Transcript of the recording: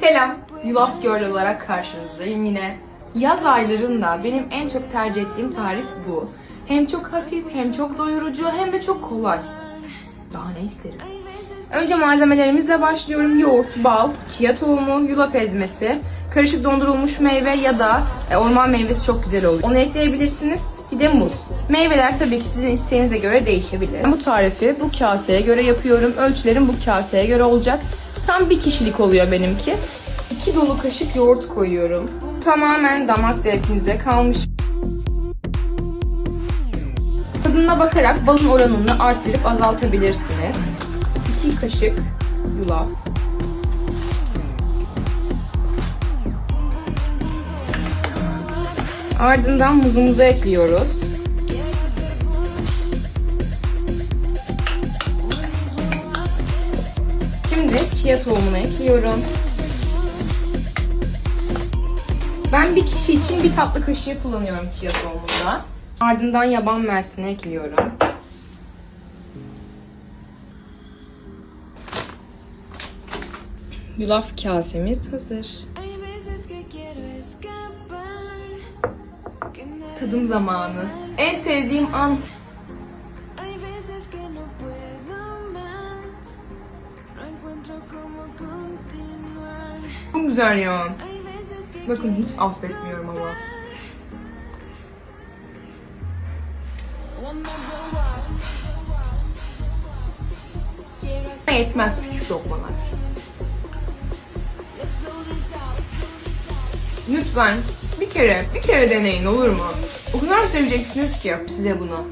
Selam, Yulaf Girl olarak karşınızdayım yine. Yaz aylarında benim en çok tercih ettiğim tarif bu. Hem çok hafif, hem çok doyurucu, hem de çok kolay. Daha ne isterim? Önce malzemelerimizle başlıyorum. Yoğurt, bal, chia tohumu, yulaf ezmesi, karışık dondurulmuş meyve ya da e, orman meyvesi çok güzel olur. Onu ekleyebilirsiniz. Bir de muz. Meyveler tabii ki sizin isteğinize göre değişebilir. Bu tarifi bu kaseye göre yapıyorum. Ölçülerim bu kaseye göre olacak. Tam bir kişilik oluyor benimki. 2 dolu kaşık yoğurt koyuyorum. Tamamen damak zevkinize kalmış. Tadına bakarak balın oranını artırıp azaltabilirsiniz. 2 kaşık yulaf. Ardından muzumuzu ekliyoruz. Şimdi chia tohumunu ekliyorum. Ben bir kişi için bir tatlı kaşığı kullanıyorum chia tohumunda. Ardından yaban mersini ekliyorum. Yulaf kasemiz hazır. Tadım zamanı. En sevdiğim an çok güzel ya. Bakın hiç ama. out. Quiero hacer. Yetmez küçük lokmalar. Lütfen bir kere, bir kere deneyin olur mu? O kadar seveceksiniz ki size bunu.